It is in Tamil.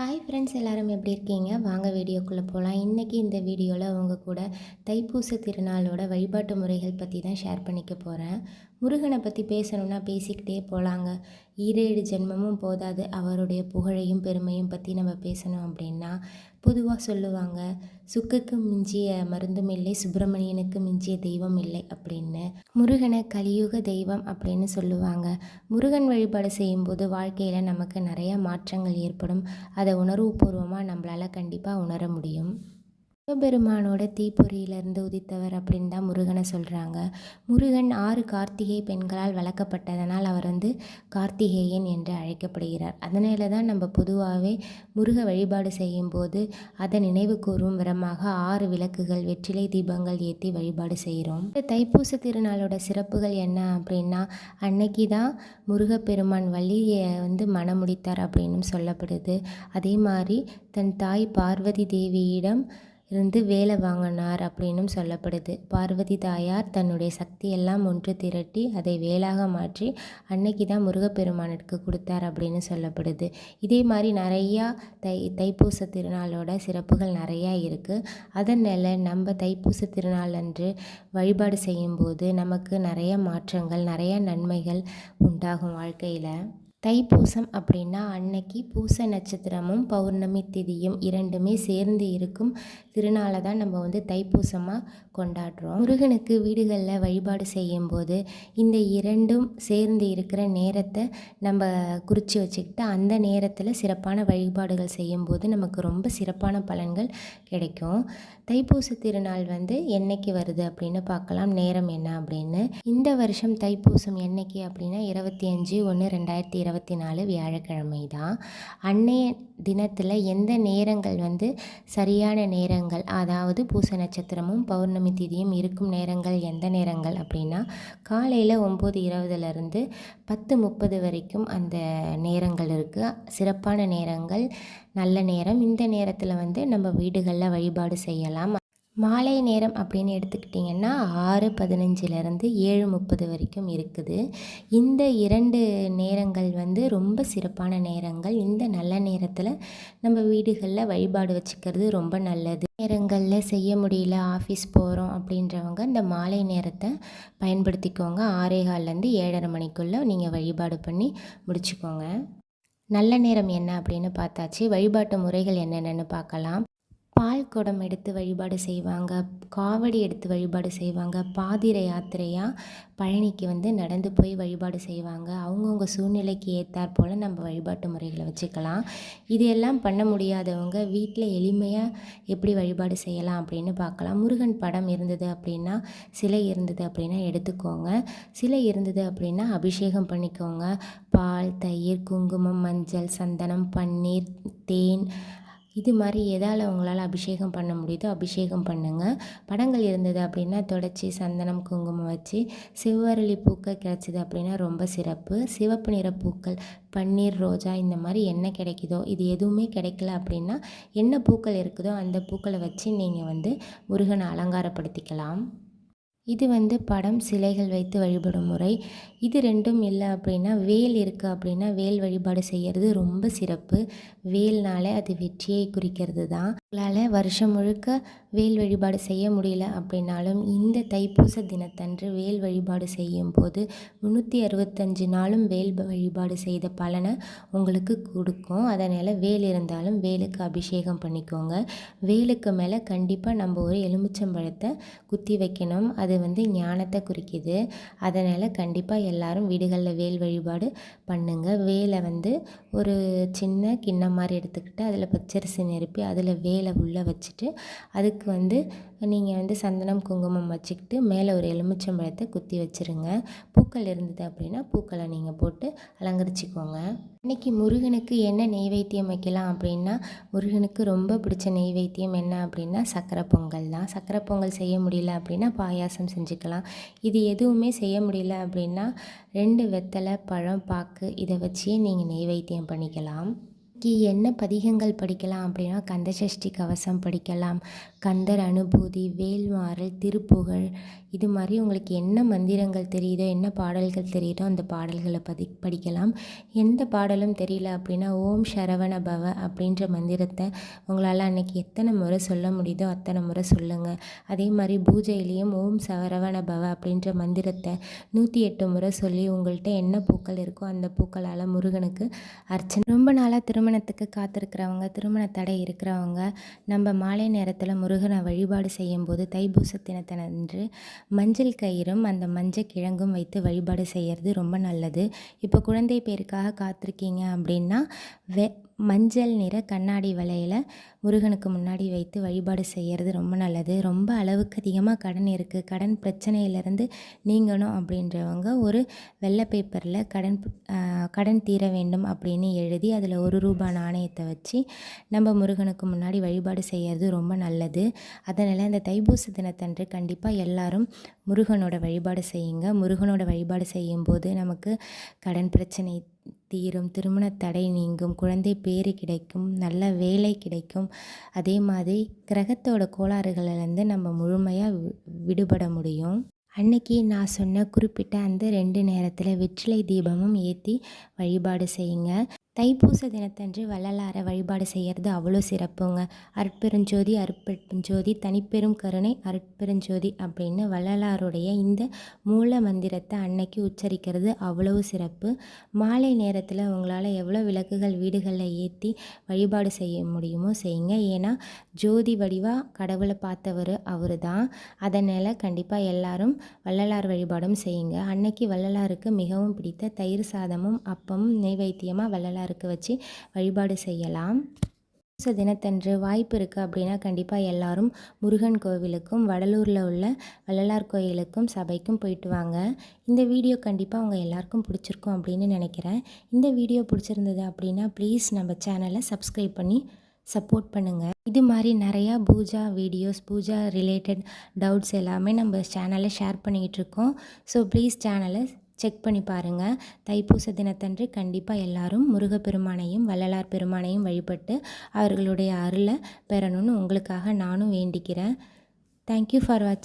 ஹாய் ஃப்ரெண்ட்ஸ் எல்லோரும் எப்படி இருக்கீங்க? வாங்க வீடியோக்குள்ளே போகலாம் இன்றைக்கி இந்த வீடியோவில் அவங்க கூட தைப்பூச திருநாளோட வழிபாட்டு முறைகள் பற்றி தான் ஷேர் பண்ணிக்க போகிறேன் முருகனை பற்றி பேசணும்னா பேசிக்கிட்டே போகலாங்க ஈரேழு ஜென்மமும் போதாது. அவருடைய புகழையும் பெருமையும் பற்றி நம்ம பேசணும் அப்படின்னா பொதுவாக சொல்லுவாங்க சுக்குக்கு மிஞ்சிய மருந்தும் இல்லை சுப்பிரமணியனுக்கு மிஞ்சிய தெய்வம் இல்லை அப்படின்னு முருகனை கலியுக தெய்வம் அப்படின்னு சொல்லுவாங்க. முருகன் வழிபாடு செய்யும்போது வாழ்க்கையில் நமக்கு நிறைய மாற்றங்கள் ஏற்படும். அதை உணர்வுபூர்வமாக நம்மளால் கண்டிப்பாக உணர முடியும். சிவபெருமானோட தீப்பொறியிலிருந்து உதித்தவர் அப்படின்னு தான் முருகனை சொல்கிறாங்க முருகன் ஆறு கார்த்திகை பெண்களால் வளர்க்கப்பட்டதனால் அவர் வந்து கார்த்திகேயன் என்று அழைக்கப்படுகிறார். அதனால தான் நம்ம பொதுவாகவே முருக வழிபாடு செய்யும்போது அதை நினைவு கூறும் விதமாக ஆறு விளக்குகள் வெற்றிலை தீபங்கள் ஏற்றி வழிபாடு செய்கிறோம். இந்த தைப்பூச திருநாளோட சிறப்புகள் என்ன அப்படின்னா அன்னைக்கு தான் முருகப்பெருமான் வள்ளியை வந்து மணமுடித்தார் அப்படின்னு சொல்லப்படுது. அதே மாதிரி தன் தாய் பார்வதி தேவியிடம் இருந்து வேலை வாங்கினார் அப்படின்னும் சொல்லப்படுது. பார்வதி தாயார் தன்னுடைய சக்தியெல்லாம் ஒன்று திரட்டி அதை வேலாக மாற்றி அன்னைக்கு தான் முருகப்பெருமானுக்கு கொடுத்தார் அப்படின்னு சொல்லப்படுது. இதே மாதிரி நிறையா தை தைப்பூச திருநாளோட சிறப்புகள் நிறையா இருக்குது அதனால் நம்ம தைப்பூச திருநாள் அன்று வழிபாடு செய்யும்போது நமக்கு நிறைய மாற்றங்கள் நிறைய நன்மைகள் உண்டாகும் வாழ்க்கையில். தைப்பூசம் அப்படின்னா அன்னைக்கு பூச நட்சத்திரமும் பௌர்ணமி திதியும் இரண்டுமே சேர்ந்து இருக்கும். திருநாளை தான் நம்ம வந்து தைப்பூசமாக கொண்டாடுறோம். முருகனுக்கு வீடுகளில் வழிபாடு செய்யும்போது இந்த இரண்டும் சேர்ந்து இருக்கிற நேரத்தை நம்ம குறித்து வச்சுக்கிட்டு அந்த நேரத்தில் சிறப்பான வழிபாடுகள் செய்யும்போது நமக்கு ரொம்ப சிறப்பான பலன்கள் கிடைக்கும். தைப்பூச திருநாள் வந்து என்னைக்கு வருது அப்படின்னு பார்க்கலாம். நேரம் என்ன அப்படின்னு. இந்த வருஷம் தைப்பூசம் என்னைக்கு அப்படின்னா இருபத்தி அஞ்சு ஒன்று ரெண்டாயிரத்தி இருபத்தி நாலு வியாழக்கிழமை தான் அன்னைய தினத்தில் எந்த நேரங்கள் வந்து சரியான நேரங்கள் அதாவது பூச நட்சத்திரமும் பௌர்ணமி திதியும் இருக்கும் நேரங்கள் எந்த நேரங்கள் அப்படின்னா காலையில் ஒம்பது இருபதுலேருந்து பத்து முப்பது வரைக்கும் அந்த நேரங்கள் இருக்குது சிறப்பான நேரங்கள் நல்ல நேரம். இந்த நேரத்தில் வந்து நம்ம வீடுகளில் வழிபாடு செய்யலாம். மாலை நேரம் அப்படின்னு எடுத்துக்கிட்டிங்கன்னா ஆறு பதினஞ்சுலேருந்து ஏழு முப்பது வரைக்கும் இருக்குது. இந்த இரண்டு நேரங்கள் வந்து ரொம்ப சிறப்பான நேரங்கள். இந்த நல்ல நேரத்தில் நம்ம வீடுகளில் வழிபாடு வச்சுக்கிறது ரொம்ப நல்லது. நேரங்களில் செய்ய முடியல ஆஃபீஸ் போகிறோம் அப்படின்றவங்க இந்த மாலை நேரத்தை பயன்படுத்திக்கோங்க. ஆறே கால்லேருந்து ஏழரை மணிக்குள்ளே நீங்கள் வழிபாடு பண்ணி முடிச்சுக்கோங்க. நல்ல நேரம் என்ன அப்படின்னு பார்த்தாச்சு. வழிபாட்டு முறைகள் என்னென்னு பார்க்கலாம். பால் குடம் எடுத்து வழிபாடு செய்வாங்க காவடி எடுத்து வழிபாடு செய்வாங்க பாதிர யாத்திரையாக பழனிக்கு வந்து நடந்து போய் வழிபாடு செய்வாங்க. அவங்கவுங்க சூழ்நிலைக்கு ஏற்றாற் போல் நம்ம வழிபாட்டு முறைகளை வச்சுக்கலாம். இது எல்லாம் பண்ண முடியாதவங்க வீட்டில் எளிமையாக எப்படி வழிபாடு செய்யலாம் அப்படின்னு பார்க்கலாம். முருகன் படம் இருந்தது அப்படின்னா சிலை இருந்தது அப்படின்னா எடுத்துக்கோங்க. சிலை இருந்தது அப்படின்னா அபிஷேகம் பண்ணிக்கோங்க. பால் தயிர் குங்குமம் மஞ்சள் சந்தனம் பன்னீர் தேன் இது மாதிரி எதால் உங்களால் அபிஷேகம் பண்ண முடியுதோ அபிஷேகம் பண்ணுங்கள் படங்கள் இருந்தது அப்படின்னா தொடச்சி சந்தனம் குங்குமம் வச்சு செவ்வரளி பூக்கள் கிடச்சிது அப்படின்னா ரொம்ப சிறப்பு. சிவப்பு நிற பூக்கள் பன்னீர் ரோஜா இந்த மாதிரி என்ன கிடைக்குதோ இது எதுவுமே கிடைக்கல அப்படின்னா என்ன பூக்கள் இருக்குதோ அந்த பூக்களை வச்சு நீங்கள் வந்து முருகனை அலங்காரப்படுத்திக்கலாம். இது வந்து படம் சிலைகள் வைத்து வழிபடும் முறை. இது ரெண்டும் இல்லை அப்படின்னா வேல் இருக்குது அப்படின்னா வேல் வழிபாடு செய்கிறது ரொம்ப சிறப்பு. வேல்னாலே அது வெற்றியை குறிக்கிறது தான். உங்களால் வருஷம் முழுக்க வேல் வழிபாடு செய்ய முடியல அப்படின்னாலும் இந்த தைப்பூச தினத்தன்று வேல் வழிபாடு செய்யும் போது முந்நூற்றி அறுபத்தஞ்சு நாளும் வேல் வழிபாடு செய்த பலனை உங்களுக்கு கொடுக்கும். அதனால் வேல் இருந்தாலும் வேலுக்கு அபிஷேகம் பண்ணிக்கோங்க. வேலுக்கு மேலே கண்டிப்பாக நம்ம ஒரு எலுமிச்சம்பழத்தை குத்தி வைக்கணும். அது அது வந்து ஞானத்தை குறிக்குது. அதனால் கண்டிப்பாக எல்லாரும் வீடுகளில் வேல் வழிபாடு பண்ணுங்கள் வேலை வந்து ஒரு சின்ன கிண்ணம் மாதிரி எடுத்துக்கிட்டு அதில் பச்சரிசி நிரப்பி அதில் வேலை உள்ளே வச்சுட்டு அதுக்கு வந்து நீங்கள் வந்து சந்தனம் குங்குமம் வச்சுக்கிட்டு மேலே ஒரு எலுமிச்சம்பழத்தை குத்தி வச்சுருங்க. பூக்கள் இருந்தது அப்படின்னா பூக்களை நீங்கள் போட்டு அலங்கரிச்சிக்கோங்க. இன்றைக்கி முருகனுக்கு என்ன நெய்வேத்தியம் வைக்கலாம் அப்படின்னா முருகனுக்கு ரொம்ப பிடிச்ச நெய்வேத்தியம் என்ன அப்படின்னா சக்கரை பொங்கல் தான். சக்கரை பொங்கல் செய்ய முடியல அப்படின்னா பாயாசம் செஞ்சுக்கலாம். இது எதுவுமே செய்ய முடியல அப்படின்னா ரெண்டு வெத்தலை பழம் பாக்கு இதை வச்சே நீங்கள் நெய்வேத்தியம் பண்ணிக்கலாம். இன்னைக்கு என்ன பதிகங்கள் படிக்கலாம் அப்படின்னா கந்தசஷ்டி கவசம் படிக்கலாம். கந்தர் அனுபூதி வேல்மாறல் திருப்புகழ். இது மாதிரி உங்களுக்கு என்ன மந்திரங்கள் தெரியுதோ என்ன பாடல்கள் தெரியுதோ அந்த பாடல்களை பதி படிக்கலாம். எந்த பாடலும் தெரியல அப்படின்னா ஓம் சரவண பவ அப்படின்ற மந்திரத்தை உங்களால் அன்றைக்கி எத்தனை முறை சொல்ல முடியுதோ அத்தனை முறை சொல்லுங்கள் அதே மாதிரி பூஜையிலையும் ஓம் சரவண பவ அப்படின்ற மந்திரத்தை நூற்றி எட்டு முறை சொல்லி உங்கள்கிட்ட என்ன பூக்கள் இருக்கோ அந்த பூக்களால் முருகனுக்கு அர்ச்சனை. ரொம்ப நாளாக திருமணத்துக்கு காத்திருக்கிறவங்க திருமண தடை இருக்கிறவங்க நம்ம மாலை நேரத்தில் முருகனை முருகனை வழிபாடு செய்யும்போது தைப்பூச தினத்தன்று மஞ்சள் கயிறும் அந்த மஞ்சள் கிழங்கும் வைத்து வழிபாடு செய்கிறது ரொம்ப நல்லது. இப்போ குழந்தை பேருக்காக காத்திருக்கீங்க அப்படின்னா வெ மஞ்சள் நிற கண்ணாடி வலையில் முருகனுக்கு முன்னாடி வைத்து வழிபாடு செய்கிறது ரொம்ப நல்லது. ரொம்ப அளவுக்கு அதிகமாக கடன் இருக்குது கடன் பிரச்சனையிலேருந்து நீங்கணும் அப்படின்றவங்க ஒரு வெள்ளை பேப்பரில் கடன் கடன் தீர வேண்டும் அப்படின்னு எழுதி அதில் ஒரு ரூபாய் நாணயத்தை வச்சு நம்ம முருகனுக்கு முன்னாடி வழிபாடு செய்கிறது ரொம்ப நல்லது. அதனால் இந்த தைப்பூச தினத்தன்று கண்டிப்பாக எல்லாரும் முருகனோட வழிபாடு செய்யுங்க. முருகனோட வழிபாடு செய்யும்போது நமக்கு கடன் பிரச்சனை தீரும் திருமண தடை நீங்கும் குழந்தை பேர் கிடைக்கும் நல்ல வேலை கிடைக்கும். அதே மாதிரி கிரகத்தோட கோளாறுகளிலேருந்து நம்ம முழுமையாக விடுபட முடியும். அன்னைக்கு நான் சொன்ன குறிப்பிட்ட அந்த ரெண்டு நேரத்தில் வெற்றிலை தீபமும் ஏற்றி வழிபாடு செய்யுங்க. தைப்பூச தினத்தன்று வள்ளலாரை வழிபாடு செய்கிறது அவ்வளோ சிறப்புங்க. அருட்பெருஞ்சோதி அருட்பெருஞ்சோதி தனிப்பெரும் கருணை அருட்பெருஞ்சோதி அப்படின்னு வள்ளலாருடைய இந்த மூல மந்திரத்தை அன்னைக்கு உச்சரிக்கிறது அவ்வளவு சிறப்பு. மாலை நேரத்தில் உங்களால் எவ்வளோ விளக்குகள் வீடுகளில் ஏற்றி வழிபாடு செய்ய முடியுமோ செய்யுங்க. ஏன்னா ஜோதி வடிவாக கடவுளை பார்த்தவர் அவர் தான் அதனால் கண்டிப்பாக எல்லாரும் வள்ளலார் வழிபாடும் செய்யுங்க. அன்னைக்கு வள்ளலாருக்கு மிகவும் பிடித்த தயிர் சாதமும் அப்பமும் நெய்வைத்தியமாக வள்ளலார் இருக்க வச்சு வழிபாடு செய்யலாம். பூச தினத்தன்று வாய்ப்பு இருக்குது அப்படின்னா கண்டிப்பாக எல்லாரும் முருகன் கோவிலுக்கும் வடலூரில் உள்ள வள்ளலார் கோயிலுக்கும் சபைக்கும் போயிட்டு வாங்க. இந்த வீடியோ கண்டிப்பாக உங்கள் எல்லாருக்கும் பிடிச்சிருக்கும் அப்படின்னு நினைக்கிறேன். இந்த வீடியோ பிடிச்சிருந்தது அப்படின்னா ப்ளீஸ் நம்ம சேனலை சப்ஸ்கிரைப் பண்ணி சப்போர்ட் பண்ணுங்கள் இது மாதிரி நிறையா puja videos puja related doubts எல்லாமே நம்ம சேனலில் ஷேர் பண்ணிக்கிட்டு இருக்கோம். ஸோ ப்ளீஸ் சேனலை செக் பண்ணி பாருங்கள் தைப்பூச தினத்தன்று கண்டிப்பாக எல்லாரும் முருகப்பெருமானையும் வள்ளலார் பெருமானையும் வழிபட்டு அவர்களுடைய அருளை பெறணும்னு உங்களுக்காக நானும் வேண்டிக்கிறேன். தேங்க்யூ ஃபார் வாட்சிங்